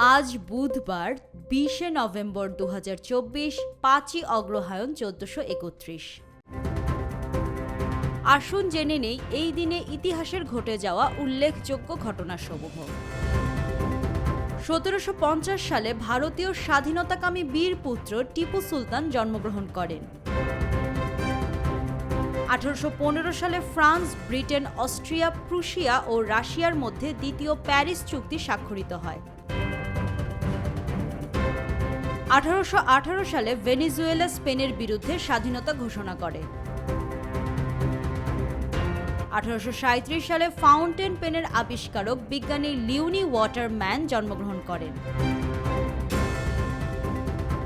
আজ বুধবার বিশে নভেম্বর দু হাজার চব্বিশ, পাঁচই অগ্রহায়ণ চোদ্দশো একত্রিশ। আসুন জেনে নেই, এই দিনে ইতিহাসের ঘটে যাওয়া উল্লেখযোগ্য ঘটনাসমূহ। সতেরোশো পঞ্চাশ সালে ভারতীয় স্বাধীনতাকামী বীর পুত্র টিপু সুলতান জন্মগ্রহণ করেন। আঠারোশো পনেরো সালে ফ্রান্স, ব্রিটেন, অস্ট্রিয়া, প্রুশিয়া ও রাশিয়ার মধ্যে দ্বিতীয় প্যারিস চুক্তি স্বাক্ষরিত হয়। আঠারোশো আঠারো সালে ভেনিজুয়েলা স্পেনের বিরুদ্ধে স্বাধীনতা ঘোষণা করে। আঠারোশো সাঁইত্রিশ সালে ফাউন্টেন পেনের আবিষ্কারক বিজ্ঞানী লিউনি ওয়াটারম্যান জন্মগ্রহণ করেন।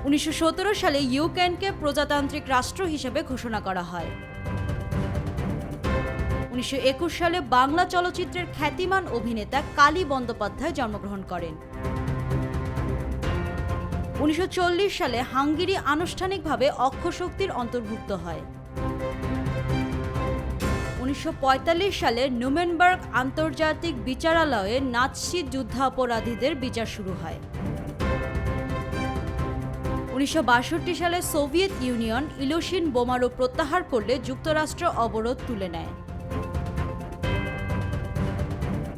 উনিশশো সতেরো সালে ইউক্রেনকে প্রজাতান্ত্রিক রাষ্ট্র হিসেবে ঘোষণা করা হয়। উনিশশো একুশ সালে বাংলা চলচ্চিত্রের খ্যাতিমান অভিনেতা কালী বন্দ্যোপাধ্যায় জন্মগ্রহণ করেন। উনিশশো চল্লিশ সালে হাঙ্গেরি আনুষ্ঠানিকভাবে অক্ষশক্তির অন্তর্ভুক্ত হয়। উনিশশো পঁয়তাল্লিশ সালে নুমেনবার্গ আন্তর্জাতিক বিচারালয়ে নাৎসি যুদ্ধাপরাধীদের বিচার শুরু হয়। উনিশশো বাষট্টি সালে সোভিয়েত ইউনিয়ন ইলোশিন বোমারু প্রত্যাহার করলে যুক্তরাষ্ট্র অবরোধ তুলে নেয়।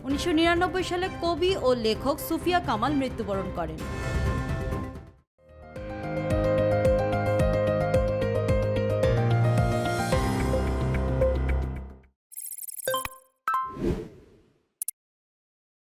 উনিশশো নিরানব্বই সালে কবি ও লেখক সুফিয়া কামাল মৃত্যুবরণ করেন।